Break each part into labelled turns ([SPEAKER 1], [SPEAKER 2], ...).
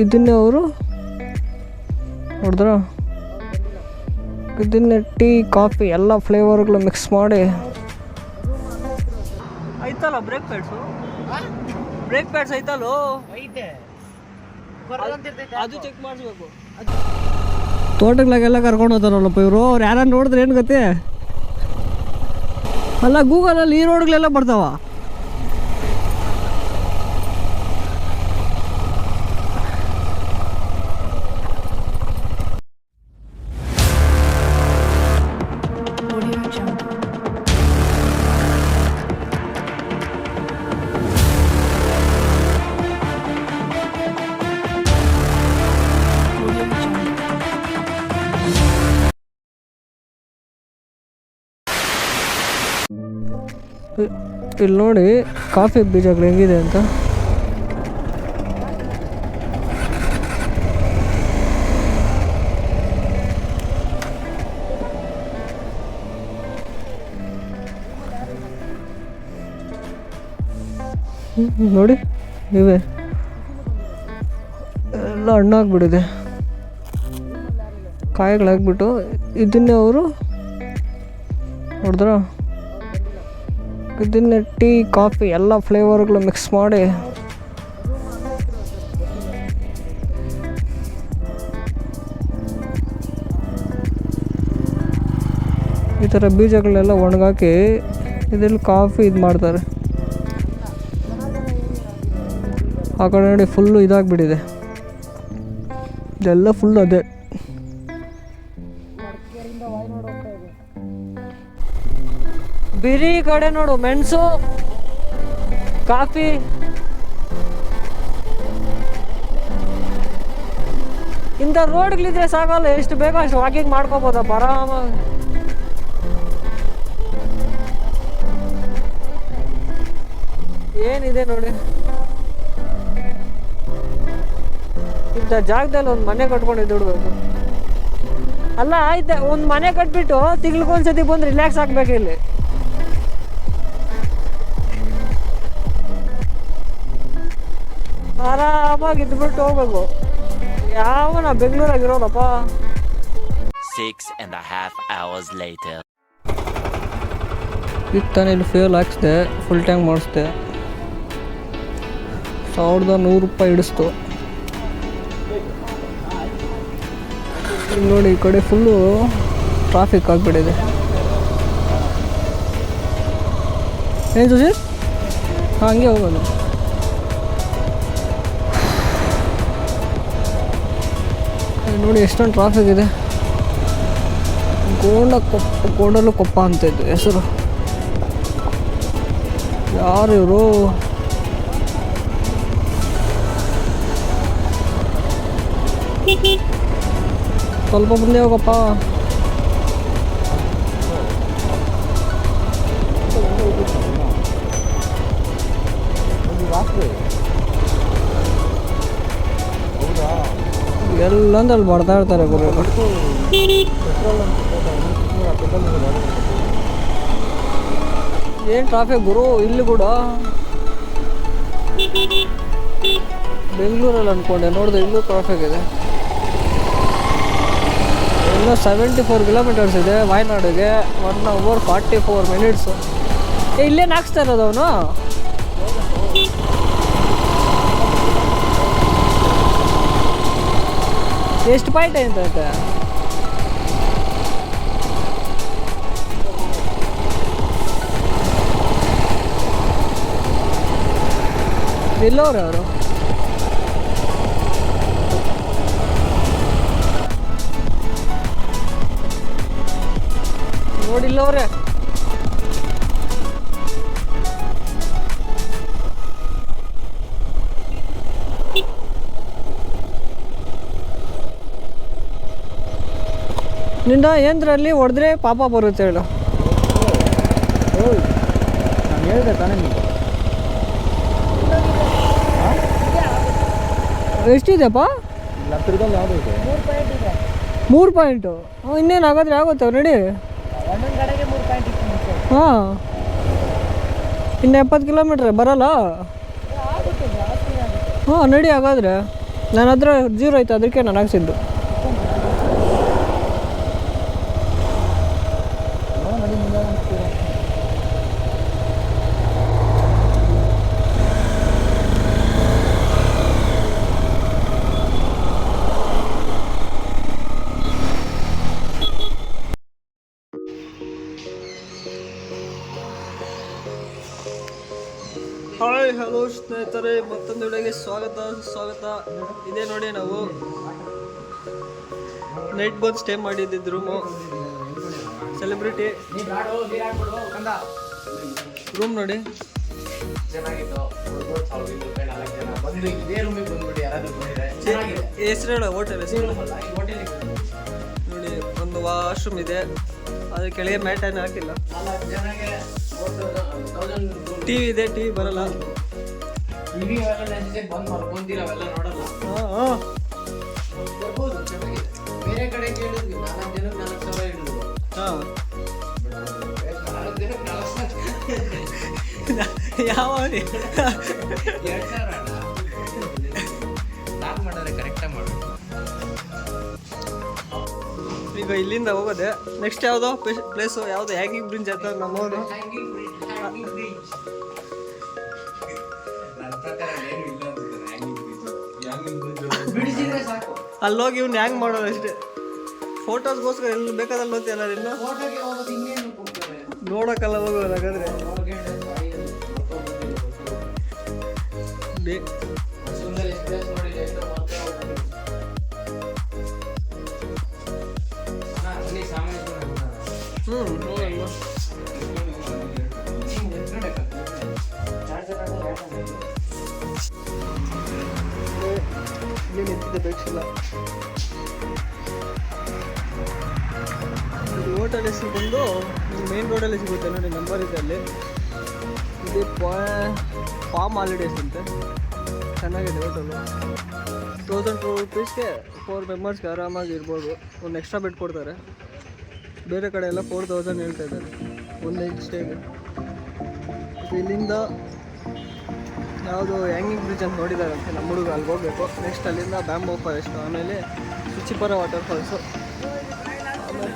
[SPEAKER 1] ಇದನ್ನೇ ಅವರು ನೋಡಿದ್ರ? ಇದನ್ನೇ ಟೀ ಕಾಫಿ ಎಲ್ಲ ಫ್ಲೇವರ್ಗಳು ಮಿಕ್ಸ್ ಮಾಡಿ. ಆಯ್ತಲ್ಲ ಬ್ರೇಕ್ ಪ್ಯಾಡ್ಸು? ಬ್ರೇಕ್ ಪ್ಯಾಡ್ಸ್ ಐತಲ್ಲೋ?
[SPEAKER 2] ಐತೆ.
[SPEAKER 1] ಅದು ಚೆಕ್ ಮಾಡಿಸ್ಬೇಕು. ತೋಟಗಳಾಗೆಲ್ಲ ಕರ್ಕೊಂಡು ಹೋಗ್ತಾರಲ್ಲಪ್ಪ ಇವರು. ಅವ್ರು ಯಾರು ನೋಡಿದ್ರೆ ಏನು ಗತಿ ಅಲ್ಲ ಗೂಗಲಲ್ಲಿ ಈ ರೋಡ್ಗಳೆಲ್ಲ ಬರ್ತಾವ. ಇಲ್ಲಿ ನೋಡಿ ಕಾಫಿ ಬೀಜಗಳು ಹೆಂಗಿದೆ ಅಂತ. ನೋಡಿ ಇವೆ. ಎಲ್ಲ ಹಣ್ಣಾಗ್ಬಿಟ್ಟಿದೆ. ಕಾಯಿಗಳಾಗ್ಬಿಟ್ಟು ಇದನ್ನೇ ಅವರು ನೋಡಿದ್ರ? ಇದನ್ನೇ ಟೀ, ಕಾಫಿ ಎಲ್ಲ ಫ್ಲೇವರ್ಗಳು ಮಿಕ್ಸ್ ಮಾಡಿ ಈ ಥರ ಬೀಜಗಳೆಲ್ಲ ಒಣಗಾಕಿ ಇದ್ರಲ್ಲಿ ಕಾಫಿ ಇದು ಮಾಡ್ತಾರೆ. ಆ ಕಡೆ ನೋಡಿ ಫುಲ್ಲು ಇದಾಗಿಬಿಟ್ಟಿದೆ. ಇದೆಲ್ಲ ಫುಲ್ ಅದೇ. ಬಿರಿ ಕಡೆ ನೋಡು, ಮೆಣಸು, ಕಾಫಿ. ಇಂಥ ರೋಡ್ಗಳಿದ್ರೆ ಸಾಕಲ್ಲ, ಎಷ್ಟು ಬೇಕೋ ಅಷ್ಟು ವಾಕಿಂಗ್ ಮಾಡ್ಕೋಬೋದ, ಆರಾಮಾಗಿ. ಏನಿದೆ ನೋಡಿ? ಇಂಥ ಜಾಗದಲ್ಲಿ ಒಂದು ಮನೆ ಕಟ್ಕೊಂಡು ದುಡ್ಬೇಕು ಅಲ್ಲ, ಆಯ್ತಾ, ಒಂದು ಮನೆ ಕಟ್ಬಿಟ್ಟು ತಿಂಗ್ಳಿಗೊಂದ್ಸತಿ ಬಂದು ರಿಲ್ಯಾಕ್ಸ್ ಆಗ್ಬೇಕು ಇಲ್ಲಿ. ಆರಾಮಾಗಿ ಇದ್ಬಿಟ್ಟು ಹೋಗ್ಬೇಕು ಯಾವ ನಾ ಇರೋದಪ್ಪ
[SPEAKER 3] six and a half hours later.
[SPEAKER 1] ಈಗ ತಾನೇ ಇಲ್ಲಿ ಫ್ಯೂಲ್ ಹಾಕ್ಸ್ದೆ ಫುಲ್ ಟ್ಯಾಂಕ್ ಮಾಡಿಸ್ದೆ. ಸಾವಿರದ ನೂರು ರೂಪಾಯಿ ಹಿಡಿಸ್ತು. ನೋಡಿ ಈ ಕಡೆ ಫುಲ್ಲು ಟ್ರಾಫಿಕ್ ಆಗಿಬಿಟ್ಟಿದೆ. ಏನು ಸುಶೀಲ್? ಹಾಂ ಹಂಗೆ ಹೋಗೋದು. ನೋಡಿ ಎಷ್ಟೊಂದು ಟ್ರಾಫಿಕ್ ಇದೆ. ಗೋಂಡ ಕೊಪ್ಪ ಗೋಂಡಲು ಕೊಪ್ಪ ಅಂತ ಇದ್ದು ಹೆಸರು. ಯಾರು ಇವರು? ಸ್ವಲ್ಪ ಮುಂದೆ ಹೋಗಪ್ಪ. ಎಲ್ಲಂದ್ರಲ್ಲಿ ಇರ್ತಾರೆ ಗುರು. ಏನು ಟ್ರಾಫಿಕ್ ಗುರು? ಇಲ್ಲಿ ಕೂಡ. ಬೆಂಗಳೂರಲ್ಲಿ ಅನ್ಕೊಂಡೆ, ನೋಡಿದೆ ಇಲ್ಲೂ ಟ್ರಾಫಿಕ್ ಇದೆ. ಇನ್ನೂ ಸೆವೆಂಟಿ ಫೋರ್ ಕಿಲೋಮೀಟರ್ಸ್ ಇದೆ ವಾಯ್ನಾಡಿಗೆ. One hour forty four minutes ಇಲ್ಲೇನು ಹಾಕ್ಸ್ತಾ ಇರೋದು ಅವನು? ಎಷ್ಟು ಪಾಯಿಂಟ್ ಅಂತ ಎಲ್ಲವ್ರೆ ಅವರು. ನೋಡಿಲ್ಲವ್ರೆ ನಿಂದ ಏಂದ್ರಲ್ಲಿ ಹೊಡೆದ್ರೆ ಪಾಪ ಬರುತ್ತೆ ಹೇಳು.
[SPEAKER 2] ನಾನು ಹೇಳಿದೆ ತಾನೇ ನೀವು
[SPEAKER 1] ಎಷ್ಟಿದೆಪ್ಪ?
[SPEAKER 2] ಇಲ್ಲಿ ಹತ್ತಿರದಲ್ಲಿ ಯಾವುದೋ ಇದೆ.
[SPEAKER 1] ಮೂರು ಪಾಯಿಂಟು ಇನ್ನೇನು ಹಾಗಾದ್ರೆ ಆಗುತ್ತೆ
[SPEAKER 2] ಮುಂಚೆ.
[SPEAKER 1] ಹಾಂ. ಇನ್ನು ಎಪ್ಪತ್ತು ಕಿಲೋಮೀಟ್ರ್ ಬರಲ್ಲ? ಹಾಂ ನಡಿ ಹಾಗಾದರೆ. ನನ್ನ ಹತ್ರ ಜೀರೋ ಆಯ್ತು ಅದಕ್ಕೆ ನಾನು ಹಾಕ್ಸಿದ್ದು. ಸ್ನೇಹಿತರೆ ಮತ್ತೊಂದು ವಿಡಿಯೋಗೆ ಸ್ವಾಗತ ಸ್ವಾಗತ. ಇದೇ ನೋಡಿ ನಾವು ನೈಟ್ ಬಂದು ಸ್ಟೇ ಮಾಡಿದ್ದಿದ್ದು ರೂಮು ಸೆಲೆಬ್ರಿಟಿ ರೂಮ್ ನೋಡಿ. ಹೆಸರು ಹೇಳ ಹೋಟೆಲ್ ನೋಡಿ ಒಂದು ವಾಶ್ರೂಮ್ ಇದೆ. ಅದ್ರ ಕೆಳಗೆ ಮ್ಯಾಟ್ ಏನು ಹಾಕಿಲ್ಲ. ಟಿವಿ ಇದೆ ಟಿವಿ ಬರಲ್ಲ. ಹಾಂ ಹಾಂ.
[SPEAKER 4] ಬೇರೆ ಕಡೆ ಕೇಳಿದ್ವಿ ನಾಲ್ಕು ಜನಕ್ಕೆ ನಾಲ್ಕು ಸಾವಿರ ಹೇಳಿದ್ರು.
[SPEAKER 1] ಹಾಂ.
[SPEAKER 4] ನಾಲ್ಕು ಜನಕ್ಕೆ ನಾಲ್ಕು ಸಾವಿರ.
[SPEAKER 1] ಯಾವ
[SPEAKER 4] ಎರಡು ಸಾವಿರ ಅಣ್ಣ ಲಾಕ್ ಮಾಡಿದ್ರೆ ಕರೆಕ್ಟಾಗಿ ಮಾಡು
[SPEAKER 1] ಈಗ ಇಲ್ಲಿಂದ ಹೋಗೋದೆ. ನೆಕ್ಸ್ಟ್ ಯಾವುದೋ ಪ್ಲೇಸು ಯಾವುದು ಹ್ಯಾಂಗಿಂಗ್ ಬ್ರಿಡ್ಜ್ ಅಂತ ನಮ್ಮವರು
[SPEAKER 4] ಸಾಕು
[SPEAKER 1] ಅಲ್ಲಿ ಹೋಗಿ ಇವ್ನು ಹ್ಯಾಂಗ್ ಮಾಡೋದು ಅಷ್ಟೇ ಫೋಟೋಸ್ಗೋಸ್ಕರ ಎಲ್ಲಿ ಬೇಕಾದಲ್ಲಿ
[SPEAKER 4] ಇನ್ನೇನು Thank
[SPEAKER 1] ನೋಡೋಕ್ಕಲ್ಲ ಹೋಗೋದು ಹಾಗಾದ್ರೆ
[SPEAKER 4] ಹೊರಗಡೆ
[SPEAKER 1] ಇಲ್ಲಿ ನಿಂತಿದ್ದೆ ಬೇಕಿಲ್ಲ ಹೋಟೆಲ್ ಹೆಸರು ಬಂದು ಮೇನ್ ರೋಡಲ್ಲಿ ಸಿಗುತ್ತೆ ನೋಡಿ ನಂಬರ್ ಇದೆ ಅಲ್ಲಿ ಇದು ಫಾರ್ಮ್ ಹಾಲಿಡೇಸ್ ಅಂತೆ ಚೆನ್ನಾಗಿದೆ ಹೋಟೆಲು ತೌಸಂಡ್ ಟೂ ರುಪೀಸ್ಗೆ ಫೋರ್ ಮೆಂಬರ್ಸ್ಗೆ ಆರಾಮಾಗಿ ಇರ್ಬೋದು ಒಂದು ಎಕ್ಸ್ಟ್ರಾ ಬೆಡ್ ಕೊಡ್ತಾರೆ ಬೇರೆ ಕಡೆ ಎಲ್ಲ ಫೋರ್ ತೌಸಂಡ್ ಹೇಳ್ತಾ ಇದ್ದಾರೆ ಒಂದು ನೈಟ್ ಸ್ಟೇಗೆ ಇಲ್ಲಿಂದ ಯಾವುದು ಹ್ಯಾಂಗಿಂಗ್ ಬ್ರಿಡ್ಜ್ ಅಂತ ನೋಡಿದಾರಂತೆ ನಮ್ಮ ಹುಡುಗ ಅಲ್ಲಿಗೆ ಹೋಗಬೇಕು. ನೆಕ್ಸ್ಟ್ ಅಲ್ಲಿಂದ ಬ್ಯಾಂಬೋ ಫಾರೆಸ್ಟ್ ಆಮೇಲೆ ಶುಚಿಪರ ವಾಟರ್ ಫಾಲ್ಸು ಆಮೇಲೆ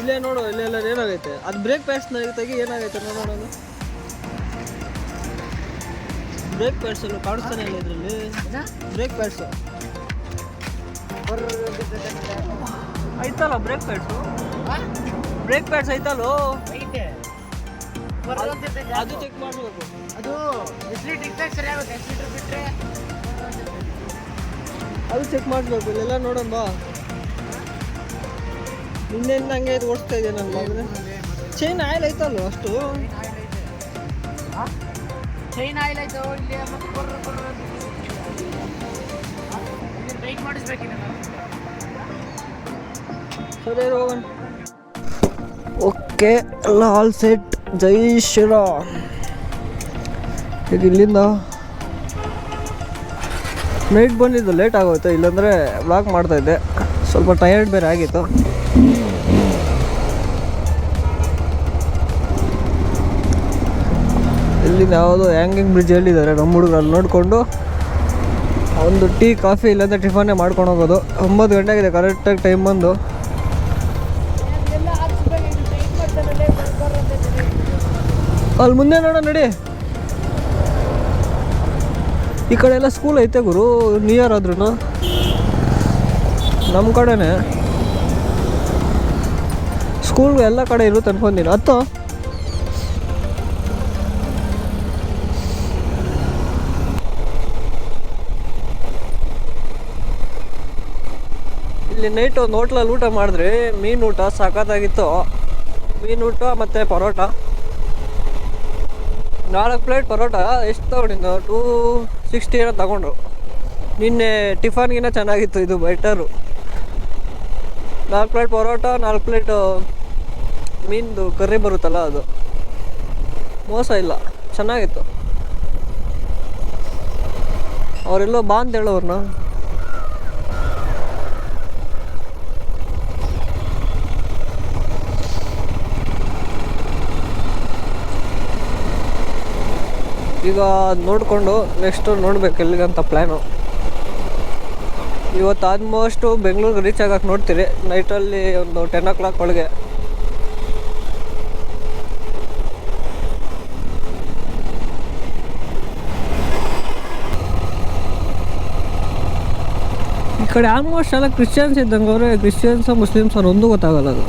[SPEAKER 1] ಇಲ್ಲೇ ನೋಡು ಇಲ್ಲೆಲ್ಲ ಏನಾಗೈತೆ? ಅದು ಬ್ರೇಕ್ ಪ್ಯಾಡ್ಸ್ನ ತೆಗಿ ಏನಾಗೈತೆ ನೋಡೋಣ ಬ್ರೇಕ್ಫಾಸ್ಟ್ ಬ್ರೇಕ್ ಪ್ಯಾಡ್ಸ್ ಕಾಣಿಸ್ತಾನೆ ಇಲ್ಲ ಇದರಲ್ಲಿ. ಬ್ರೇಕ್ ಪ್ಯಾಡ್ಸು ಐತಲ್ಲ ಬ್ರೇಕ್ ಪ್ಯಾಡ್ಸು ಬ್ರೇಕ್ ಪ್ಯಾಡ್ಸ್ ಐತಲ್ಲೋ? ಅದು ಚೆಕ್ ಮಾಡಬೇಕು.
[SPEAKER 4] ಅದು ಬಿಸ್ಲಿಟ್ ಇದ್ದಾಗ ಸರಿ ಆಗುತ್ತೆ ಎಕ್ಸಿಟ್ರ್ ಬಿಟ್ರೆ.
[SPEAKER 1] ಅದು ಚೆಕ್ ಮಾಡಬೇಕು ಇಲ್ಲೆಲ್ಲ ನೋಡೋಣ ಬಾ. ನಿನ್ನೆಯಿಂದ ಹಂಗೆ ಇದು ಓಡಿಸ್ತಾ ಇದೆ ನನ್ನ ಮಗನ ಚೈನ್ ಆಯಿಲ್ ಆಯ್ತಲ್ವ ಅಷ್ಟು?
[SPEAKER 4] ಚೈನ್ ಆಯಿಲ್ ಆಯ್ತು ಇಲ್ಲಿ ಮತ್ತೆ ಬರ್ರ ಬರ್ರ ಟೈಟ್ ಮಾಡಿಸ್ಬೇಕಿಲ್ಲ
[SPEAKER 1] ಸರಿ ಹೋಗೋಣ. ಓಕೆ ಎಲ್ಲ ಆಲ್ ಸೆಟ್ ಜೈ ಶ್ರೀರಾಮ್. ಈಗ ಇಲ್ಲಿಂದ ನೈಟ್ ಬಂದಿದ್ದು ಲೇಟ್ ಆಗೋಯ್ತು, ಇಲ್ಲಾಂದರೆ ಮಾಡ್ತಾ ಮಾಡ್ತಾಯಿದ್ದೆ ಸ್ವಲ್ಪ ಟಯರ್ಡ್ ಬೇರೆ ಆಗಿತ್ತು. ಇಲ್ಲಿಂದ ಯಾವುದೋ ಹ್ಯಾಂಗಿಂಗ್ ಬ್ರಿಡ್ಜ್ ಹೇಳಿದ್ದಾರೆ ನಮ್ಮ ಹುಡುಗರು. ಅಲ್ಲಿ ನೋಡಿಕೊಂಡು ಒಂದು ಟೀ, ಕಾಫಿ ಇಲ್ಲಾಂದ್ರೆ ಟಿಫನ್ನೇ ಮಾಡ್ಕೊಂಡು ಹೋಗೋದು. ಒಂಬತ್ತು ಗಂಟೆ ಆಗಿದೆ ಕರೆಕ್ಟಾಗಿ ಟೈಮ್ ಬಂದು. ಅಲ್ಲಿ ಮುಂದೆ ನೋಡೋಣ ನಡಿ. ಈ ಕಡೆ ಎಲ್ಲ ಸ್ಕೂಲ್ ಐತೆ ಗುರು ನಿಯರ್ ಆದ್ರೂ ನಮ್ಮ ಕಡೆನೇ. ಸ್ಕೂಲ್ ಎಲ್ಲ ಕಡೆ ಇರುತ್ತೆ ಅನ್ಕೊಂತೀನಿ. ಹತ್ತು ಇಲ್ಲಿ ನೈಟ್ ಒಂದು ಹೋಟ್ಲಲ್ಲಿ ಊಟ ಮಾಡಿದ್ರಿ ಮೀನು ಊಟ ಸಾಕತ್ತಾಗಿತ್ತು ಮೀನು ಊಟ ಮತ್ತು ಪರೋಟ. ನಾಲ್ಕು ಪ್ಲೇಟ್ ಪರೋಟ, ಎಷ್ಟು ತಗೊಂಡಿದ್ದು ಟೂ ಸಿಕ್ಸ್ಟಿ ಏನೋ ತಗೊಂಡು. ನಿನ್ನೆ ಟಿಫನ್ಗಿನ್ನ ಚೆನ್ನಾಗಿತ್ತು ಇದು ಬೆಟರು. ನಾಲ್ಕು ಪ್ಲೇಟ್ ಪರೋಟ, ನಾಲ್ಕು ಪ್ಲೇಟ್ ಮೀನ್ದು ಕರ್ರಿ ಬರುತ್ತಲ್ಲ ಅದು. ಮೋಸ ಇಲ್ಲ, ಚೆನ್ನಾಗಿತ್ತು. ಅವರೆಲ್ಲೋ ಬಾ ಅಂತ ಹೇಳೋರ್ನ ಈಗ ನೋಡಿಕೊಂಡು ನೆಕ್ಸ್ಟ್ ನೋಡ್ಬೇಕು ಎಲ್ಲಿಗಂತ ಪ್ಲ್ಯಾನು ಇವತ್ತು ಆಲ್ಮೋಸ್ಟು ಬೆಂಗಳೂರಿಗೆ ರೀಚ್ ಆಗಕ್ಕೆ ನೋಡ್ತೀರಿ. ನೈಟಲ್ಲಿ ಒಂದು ಟೆನ್ ಓ ಕ್ಲಾಕ್ ಒಳಗೆ. ಈ ಕಡೆ ಆಲ್ಮೋಸ್ಟ್ ಎಲ್ಲ ಕ್ರಿಶ್ಚಿಯನ್ಸ್ ಇದ್ದಂಗೆ ಅವರೇ ಕ್ರಿಶ್ಚಿಯನ್ಸ್ ಮುಸ್ಲಿಮ್ಸ್ ಅವ್ರು ಒಂದೂ ಗೊತ್ತಾಗಲ್ಲ ಅದು.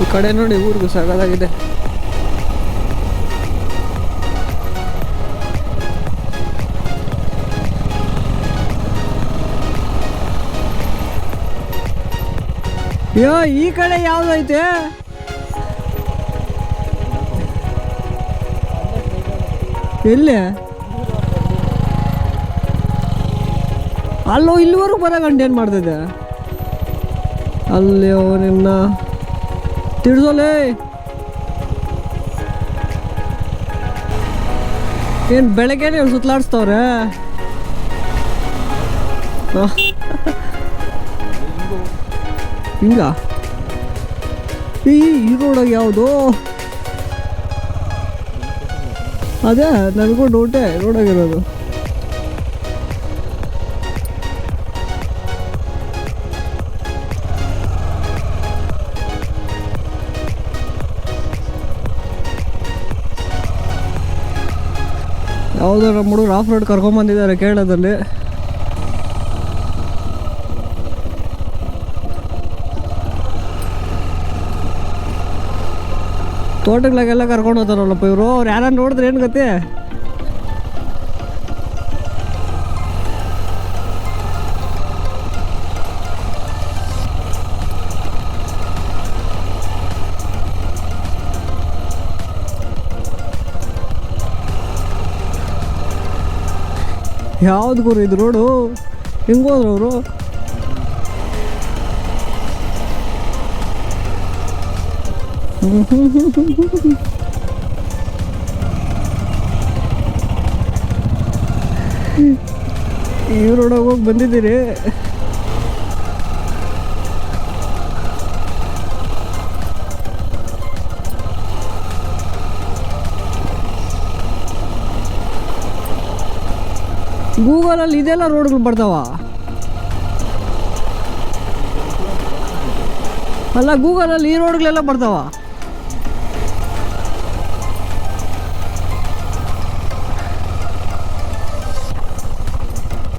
[SPEAKER 1] ಈ ಕಡೆ ನೋಡಿ ಊರಿಗೂ ಸಗದಾಗಿದೆ. ಯೋ ಈ ಕಡೆ ಯಾವ್ದೈತೆ ಎಲ್ಲಿ? ಅಲ್ಲೋ, ಇಲ್ಲಿವರೆಗೂ ಬರೋ ಗಂಟೆ ಏನು ಮಾಡ್ತಿದ್ದೆ? ಅಲ್ಲಿ ನಿನ್ನ. ತಿಳಿಸೋಲೇ. ಏನು ಬೆಳಗ್ಗೆನೆ ಸುತ್ತಲಾಡಿಸ್ತವ್ರೆ? ಹಿಂಗ? ಈ ರೋಡಾಗ ಯಾವುದು? ಅದೇ ನನಗೂ ಡೌಟೇ ರೋಡಾಗಿರೋದು ಯಾವುದೋ ನಮ್ಮ ಹುಡುಗರು ಆಫ್ ರೋಡ್ ಕರ್ಕೊಂಬಂದಿದ್ದಾರೆ ಕೇರಳದಲ್ಲಿ. ತೋಟಗಳಿಗೆಲ್ಲ ಕರ್ಕೊಂಡು ಹೋಗ್ತಾರಲ್ಲಪ್ಪ ಇವರು? ಅವ್ರು ಯಾರು ನೋಡಿದ್ರೆ ಏನು ಗತಿ ಯಾವ್ದು ಗುರು ಇದು ರೋಡು ಹಿಂಗೋದ್ರು ಅವರು? ರೋಡಾಗ ಹೋಗಿ ಬಂದಿದ್ದೀರಿ. ಗೂಗಲಲ್ಲಿ ಇದೆಲ್ಲ ರೋಡ್ಗಳು ಬರ್ತಾವ ಅಲ್ಲ ಗೂಗಲಲ್ಲಿ ಈ ರೋಡ್ಗಳೆಲ್ಲ ಬರ್ತಾವ